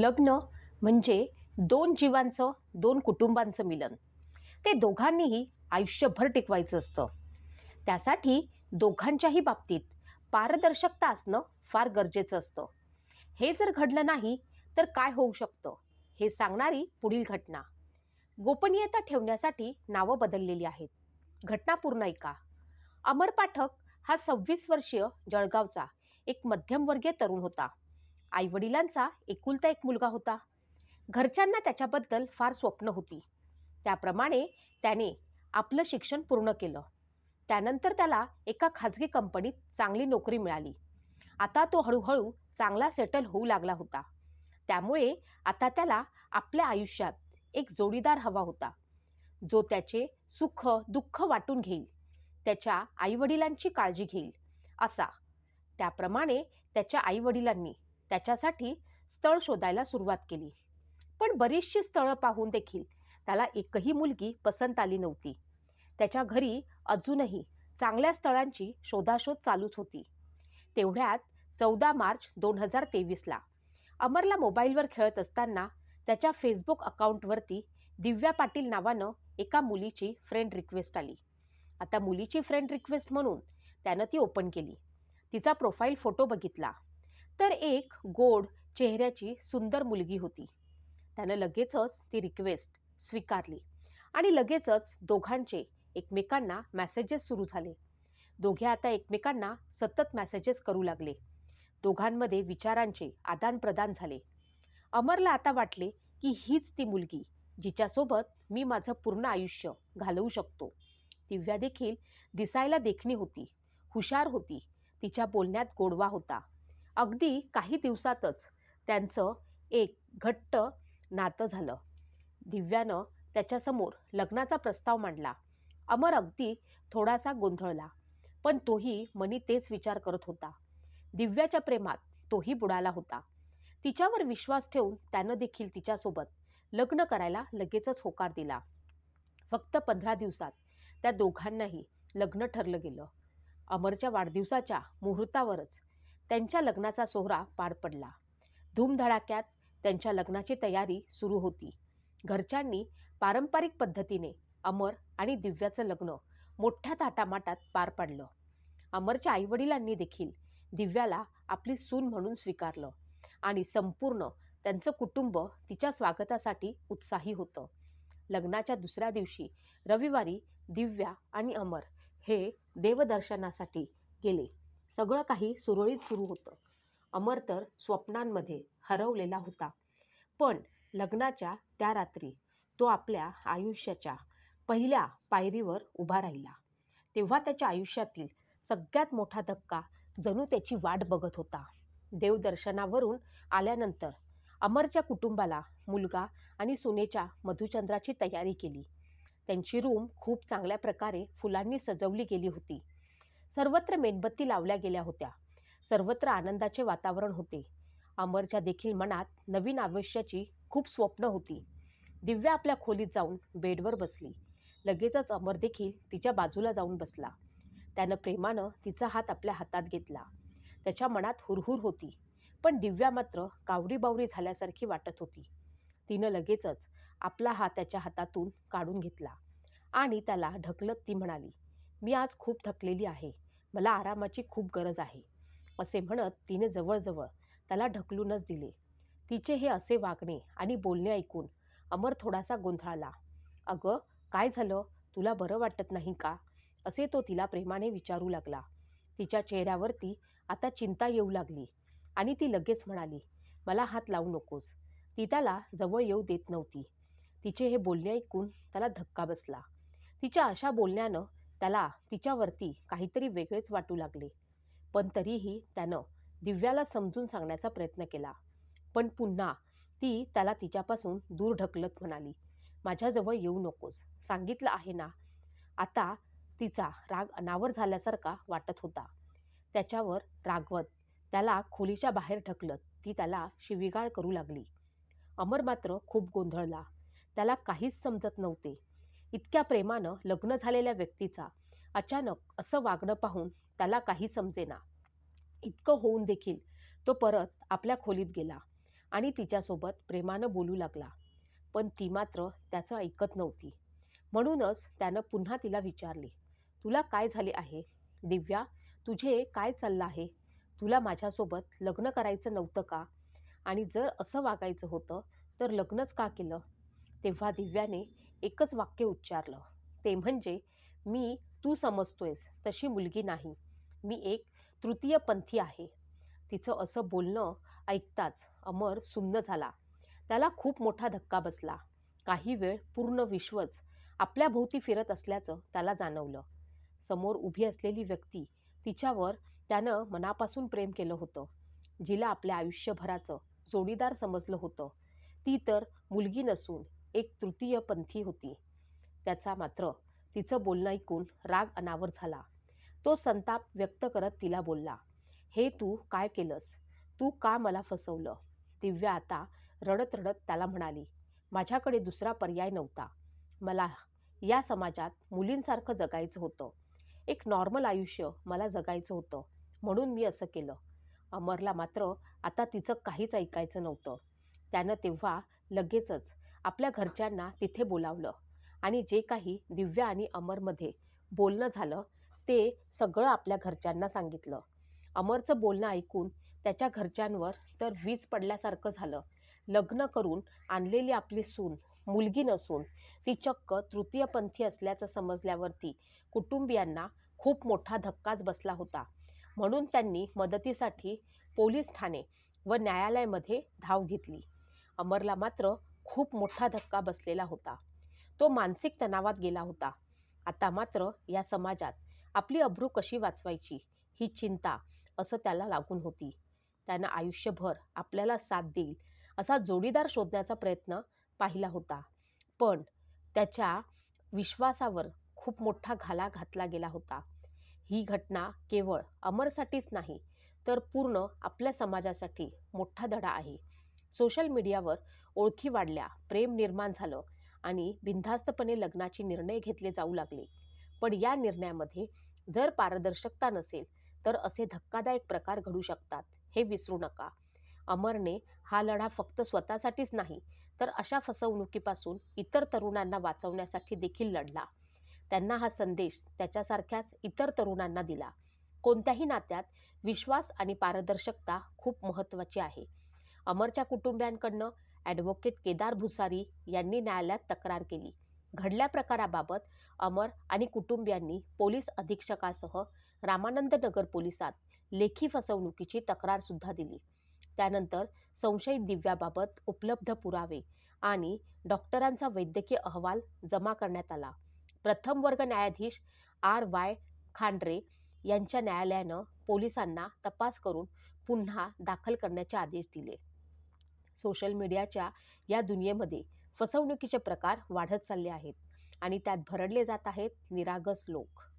लग्न म्हणजे दोन जीवांचं दोन कुटुंबांचं मिलन. ते दोघांनीही आयुष्यभर टिकवायचं असतं. त्यासाठी दोघांच्याही बाबतीत पारदर्शकता असणं फार गरजेचं असतं. हे जर घडलं नाही तर काय होऊ शकतं? हे सांगणारी पुढील घटना. गोपनीयता ठेवण्यासाठी नावं बदललेली आहेत. घटना पूर्ण ऐका. अमर पाठक हा सव्वीस वर्षीय जळगावचा एक मध्यमवर्गीय तरुण होता. आईवडिलांचा एकुलता एक मुलगा होता. घरच्यांना त्याच्याबद्दल फार स्वप्न होती. त्याप्रमाणे त्याने आपलं शिक्षण पूर्ण केलं. त्यानंतर त्याला एका खाजगी कंपनीत चांगली नोकरी मिळाली. आता तो हळूहळू चांगला सेटल होऊ लागला होता. त्यामुळे आता त्याला आपल्या आयुष्यात एक जोडीदार हवा होता. जो त्याचे सुख दुःख वाटून घेईल. त्याच्या आईवडिलांची काळजी घेईल. असा. त्याप्रमाणे त्याच्या आईवडिलांनी त्याच्यासाठी स्थळ शोधायला सुरुवात केली. पण बरीचशी स्थळं पाहून देखील त्याला एकही मुलगी पसंत आली नव्हती. त्याच्या घरी अजूनही चांगल्या स्थळांची शोधाशोध चालूच होती. तेवढ्यात चौदा मार्च दोन हजार तेवीसला अमरला मोबाईलवर खेळत असताना त्याच्या फेसबुक अकाउंटवरती दिव्या पाटील नावानं एका मुलीची फ्रेंड रिक्वेस्ट आली. आता मुलीची फ्रेंड रिक्वेस्ट म्हणून त्यानं ती ओपन केली. तिचा प्रोफाईल फोटो बघितला. तर एक गोड चेहऱ्याची सुंदर मुलगी होती. त्यानं लगेचच ती रिक्वेस्ट स्वीकारली आणि लगेचच दोघांचे एकमेकांना मेसेजेस सुरू झाले. दोघे आता एकमेकांना सतत मॅसेजेस करू लागले. दोघांमध्ये विचारांचे आदानप्रदान झाले. अमरला आता वाटले की हीच ती मुलगी जिच्यासोबत मी माझं पूर्ण आयुष्य घालवू शकतो. दिव्या देखील दिसायला देखणी होती हुशार होती तिच्या बोलण्यात गोडवा होता. अगदी काही दिवसातच त्यांचं एक घट्ट नातं झालं. दिव्यानं त्याच्यासमोर लग्नाचा प्रस्ताव मांडला. अमर अगदी थोडासा गोंधळला पण तोही मनी तेच विचार करत होता. दिव्याच्या प्रेमात तोही बुडाला होता. तिच्यावर विश्वास ठेवून त्यानं देखील तिच्यासोबत लग्न करायला लगेचच होकार दिला. फक्त पंधरा दिवसात त्या दोघांनाही लग्न ठरलं गेलं. अमरच्या वाढदिवसाच्या मुहूर्तावरच त्यांच्या लग्नाचा सोहरा पार पडला. धूमधडाक्यात त्यांच्या लग्नाची तयारी सुरू होती. घरच्यांनी पारंपरिक पद्धतीने अमर आणि दिव्याचं लग्न मोठ्या थाटामाटात पार पाडलं. अमरच्या आईवडिलांनी देखील दिव्याला आपली सून म्हणून स्वीकारलं आणि संपूर्ण त्यांचं कुटुंब तिच्या स्वागतासाठी उत्साही होतं. लग्नाच्या दुसऱ्या दिवशी रविवारी दिव्या आणि अमर हे देवदर्शनासाठी गेले. सगळं काही सुरळीत सुरू होतं. अमर तर स्वप्नांमध्ये हरवलेला होता. पण लग्नाच्या त्या रात्री तो आपल्या आयुष्याच्या पहिल्या पायरीवर उभा राहिला. तेव्हा त्याच्या आयुष्यातील सगळ्यात मोठा धक्का जणू त्याची वाट बघत होता. देवदर्शनावरून आल्यानंतर अमरच्या कुटुंबाला मुलगा आणि सुनेच्या मधुचंद्राची तयारी केली. त्यांची रूम खूप चांगल्या प्रकारे फुलांनी सजवली गेली होती. सर्वत्र मेणबत्ती लावल्या गेल्या होत्या. सर्वत्र आनंदाचे वातावरण होते. अमरच्या देखील मनात नवीन आयुष्याची खूप स्वप्न होती. दिव्या आपल्या खोलीत जाऊन बेडवर बसली. लगेचच अमर देखील तिच्या बाजूला जाऊन बसला. त्यानं प्रेमानं तिचा हात आपल्या हातात घेतला. त्याच्या मनात हुरहुर होती. पण दिव्या मात्र कावरीबावरी झाल्यासारखी वाटत होती. तिनं लगेचच आपला हात त्याच्या हातातून काढून घेतला आणि त्याला ढकलत ती म्हणाली मी आज खूप थकलेली आहे. मला आरामाची खूप गरज आहे. असे म्हणत तिने जवळजवळ त्याला ढकलूनच दिले. तिचे हे असे वागणे आणि बोलणे ऐकून अमर थोडासा गोंधळाला. अगं काय झालं? तुला बरं वाटत नाही का? असे तो तिला प्रेमाने विचारू लागला. तिच्या चेहऱ्यावरती आता चिंता येऊ लागली आणि ती लगेच म्हणाली मला हात लावू नकोस ती त्याला जवळ येऊ देत नव्हती. तिचे हे बोलणे ऐकून त्याला धक्का बसला. तिच्या अशा बोलण्यानं त्याला तिच्यावरती काहीतरी वेगळेच वाटू लागले. पण तरीही त्यानं दिव्याला समजून सांगण्याचा प्रयत्न केला. पण पुन्हा ती त्याला तिच्यापासून दूर ढकलत म्हणाली माझ्याजवळ येऊ नकोस. सांगितलं आहे ना. आता तिचा राग अनावर झाल्यासारखा वाटत होता. त्याच्यावर रागवत त्याला खोलीच्या बाहेर ढकलत ती त्याला शिवीगाळ करू लागली. अमर मात्र खूप गोंधळला. त्याला काहीच समजत नव्हते. इतक्या प्रेमानं लग्न झालेल्या व्यक्तीचा अचानक असं वागणं पाहून त्याला काही समजेना. इतकं होऊन देखील तो परत आपल्या खोलीत गेला आणि तिच्यासोबत प्रेमानं बोलू लागला. पण ती मात्र त्याचं ऐकत नव्हती. म्हणूनच त्यानं पुन्हा तिला विचारले तुला काय झाले आहे? दिव्या तुझे काय चाललं आहे? तुला माझ्यासोबत लग्न करायचं नव्हतं का? आणि जर असं वागायचं होतं तर लग्नच का केलं? तेव्हा दिव्याने एकच वाक्य उच्चारलं. ते म्हणजे मी तू समजतोयस तशी मुलगी नाही. मी एक तृतीयपंथी आहे. तिचं असं बोलणं ऐकताच अमर सुन्न झाला. त्याला खूप मोठा धक्का बसला. काही वेळ पूर्ण विश्वच आपल्या भोवती फिरत असल्याचं त्याला जाणवलं. समोर उभी असलेली व्यक्ती तिच्यावर त्यानं मनापासून प्रेम केलं होतं. जिला आपल्या आयुष्यभराचं जोडीदार समजलं होतं. ती तर मुलगी नसून एक तृतीयपंथी होती. त्याचा मात्र तिचं बोलणं ऐकून राग अनावर झाला. तो संताप व्यक्त करत तिला बोलला हे तू काय केलंस? तू का मला फसवलं? दिव्या आता रडत रडत त्याला म्हणाली माझ्याकडे दुसरा पर्याय नव्हता. मला या समाजात मुलींसारखं जगायचं होतं. एक नॉर्मल आयुष्य मला जगायचं होतं. म्हणून मी असं केलं. अमरला मात्र आता तिचं काहीच ऐकायचं नव्हतं. त्यानं तेव्हा लगेचच आपल्या घरच्यांना तिथे बोलावलं. आणि जे काही दिव्या आणि अमरमध्ये बोलणं झालं ते सगळं आपल्या घरच्यांना सांगितलं. अमरचं बोलणं ऐकून त्याच्या घरच्यांवर तर वीज पडल्यासारखं झालं. लग्न करून आणलेली आपली सून मुलगी नसून ती चक्क तृतीयपंथी असल्याचं समजल्यावरती कुटुंबियांना खूप मोठा धक्काच बसला होता. म्हणून त्यांनी मदतीसाठी पोलीस ठाणे व न्यायालयामध्ये धाव घेतली. अमरला मात्र खूप मोठा धक्का बसलेला होता. तो मानसिक तणावात गेला होता. आता मात्र या समाजात आपली अब्रू कशी वाचवायची ही चिंता असं त्याला लागून होती. त्यानं आयुष्यभर आपल्याला साथ देईल असा जोडीदार शोधण्याचा प्रयत्न पाहिला होता. पण त्याच्या विश्वासावर खूप मोठा घाला घातला गेला होता. ही घटना केवळ अमरसाठीच नाही तर पूर्ण आपल्या समाजासाठी मोठा धडा आहे. सोशल मीडियावर ओळखी वाढल्या प्रेम निर्माण झालं आणि बिनधास्तपणे लग्नाचे निर्णय घेतले जाऊ लागले. पण या निर्णयामध्ये जर पारदर्शकता नसेल तर असे धक्कादायक प्रकार घडू शकतात हे विसरू नका. अमरने हा लढा फक्त स्वतःसाठीच नाही तर अशा फसवणुकीपासून इतर तरुणांना वाचवण्यासाठी देखील लढला. त्यांना हा संदेश त्याच्यासारख्याच इतर तरुणांना दिला. कोणत्याही नात्यात विश्वास आणि पारदर्शकता खूप महत्त्वाची आहे. अमरच्या कुटुंबियांकडनं ॲडव्होकेट केदार भुसारी यांनी न्यायालयात तक्रार केली. घडल्या प्रकाराबाबत अमर आणि कुटुंबियांनी पोलीस अधीक्षकासह रामानंद नगर पोलिसात लेखी फसवणुकीची तक्रारसुद्धा दिली. त्यानंतर संशयित दिव्याबाबत उपलब्ध पुरावे आणि डॉक्टरांचा वैद्यकीय अहवाल जमा करण्यात आला. प्रथम वर्ग न्यायाधीश आर वाय खांड्रे यांच्या न्यायालयानं पोलिसांना तपास करून पुन्हा दाखल करण्याचे आदेश दिले. सोशल मीडियाच्या या दुनियेमध्ये फसवणुकीचे प्रकार वाढत चालले आहेत आणि त्यात भरडले जात आहेत निरागस लोक.